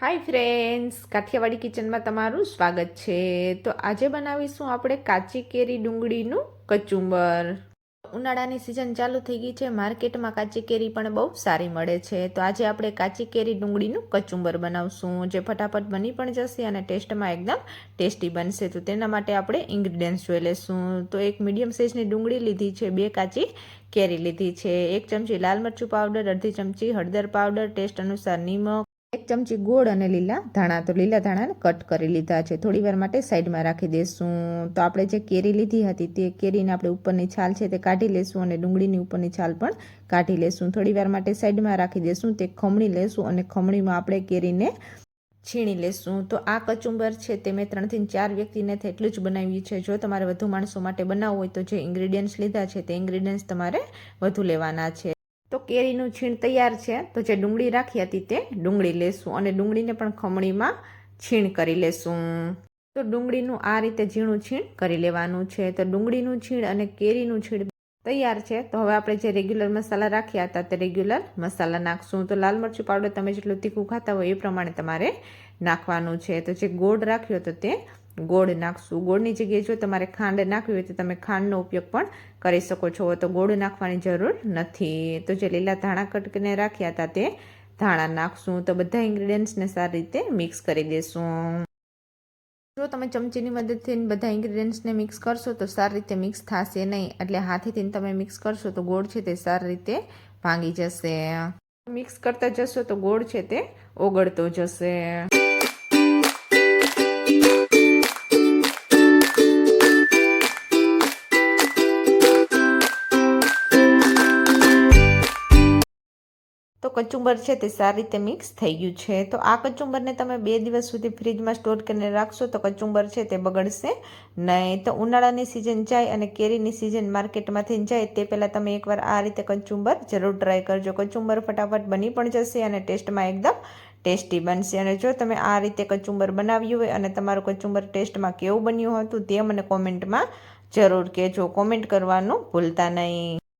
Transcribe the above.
Hi friends Kathiawadi કિચનમાં તમારું સ્વાગત છે. તો આજે બનાવીશું આપણે કાચી કેરી ડુંગળીનું કચુંબર. ઉનાળાની સિઝન ચાલુ થઈ ગઈ છે, માર્કેટમાં કાચી કેરી પણ બહુ સારી મળે છે. તો આજે આપણે કાચી કેરી ડુંગળીનું કચુંબર બનાવશું, જે ફટાફટ બની પણ જશે અને ટેસ્ટમાં એકદમ ટેસ્ટી બનશે. તો તેના માટે આપણે ઇન્ગ્રીડિયન્ટ્સ જોઈ લઈશું તો એક મીડિયમ સાઇઝની ડુંગળી લીધી છે, બે કાચી કેરી લીધી છે. એક ચમચી લાલ મરચું પાવડર અડધી ચમચી હળદર પાવડર ટેસ્ટ અનુસાર નિમક એક ચમચી ગોળ અને લીલા ધાણા. તો લીલા ધાણાને કટ કરી લીધા છે. થોડી વાર માટે સાઈડમાં રાખી દઈશું તો આપણે જે કેરી લીધી હતી તે કેરીને આપણે ઉપરની છાલ છે તે કાઢી લેશું અને ડુંગળીની ઉપરની છાલ પણ કાઢી લેશું. થોડી વાર માટે સાઈડમાં રાખી દઈશું તે ખમણી લેશું અને ખમણીમાં આપણે કેરીને છીણી લેશું. તો આ કચુંબર છે તે મેં ત્રણથી ચાર વ્યક્તિને એટલું જ બનાવ્યું છે. જો તમારે વધુ માણસો માટે બનાવવું હોય તો જે ઇન્ગ્રીડિયન્ટ્સ લીધા છે તે ઇન્ગ્રીડિયન્ટ્સ તમારે વધુ લેવાના છે. તો કેરીનું છીણ તૈયાર છે, તો જે ડુંગળી રાખી હતી તે ડુંગળી લેશું અને ડુંગળીને પણ ખમણીમાં છીણ કરી લેશું. તો ડુંગળીનું આ રીતે ઝીણું છીણ કરી લેવાનું છે. તો ડુંગળીનું છીણ અને કેરીનું છીણ તૈયાર છે. તો હવે આપણે જે રેગ્યુલર મસાલા રાખ્યા હતા તે રેગ્યુલર મસાલા નાખશું. તો લાલ મરચું પાવડર તમે જેટલું તીખું ખાતા હોય એ પ્રમાણે તમારે નાખવાનું છે. તો જે ગોળ રાખ્યો તો તે ગોળ નાખશું. ગોળની જગ્યાએ જો તમારે ખાંડ નાખવી હોય તો તમે ખાંડનો ઉપયોગ પણ કરી શકો છો. તો ગોળ નાખવાની જરૂર નથી. તો જે લીલા ધાણા કટકીને રાખ્યા હતા તે ધાણા નાખશું. તો બધા ઇન્ગ્રીડિયન્ટ્સને સારી રીતે મિક્સ કરી દેશું. જો તમે ચમચીની મદદથી બધા ઇન્ગ્રીડિયન્ટ્સને મિક્સ કરશો તો સારી રીતે મિક્સ થશે નહીં. એટલે હાથેથી તમે મિક્સ કરશો તો ગોળ છે તે સારી રીતે ભાંગી જશે. મિક્સ કરતા જશો તો ગોળ છે તે ઓગળતો જશે. તો કચુંબર છે તે સારી રીતે મિક્સ થઈ ગયું છે. તો આ કચુંબરને તમે બે દિવસ સુધી ફ્રીજમાં સ્ટોર કરીને રાખશો તો કચુંબર છે તે બગડશે નહીં. તો ઉનાળાની સિઝન જાય અને કેરીની સિઝન માર્કેટમાંથી જાય તે પહેલાં તમે એકવાર આ રીતે કચુંબર જરૂર ટ્રાય કરજો. કચુંબર ફટાફટ બની પણ જશે અને ટેસ્ટમાં એકદમ ટેસ્ટી બનશે. અને જો તમે આ રીતે કચુંબર બનાવ્યું હોય અને તમારું કચુંબર ટેસ્ટમાં કેવું બન્યું હતું તે મને કોમેન્ટમાં જરૂર કહેજો. કોમેન્ટ કરવાનું ભૂલતા નહીં.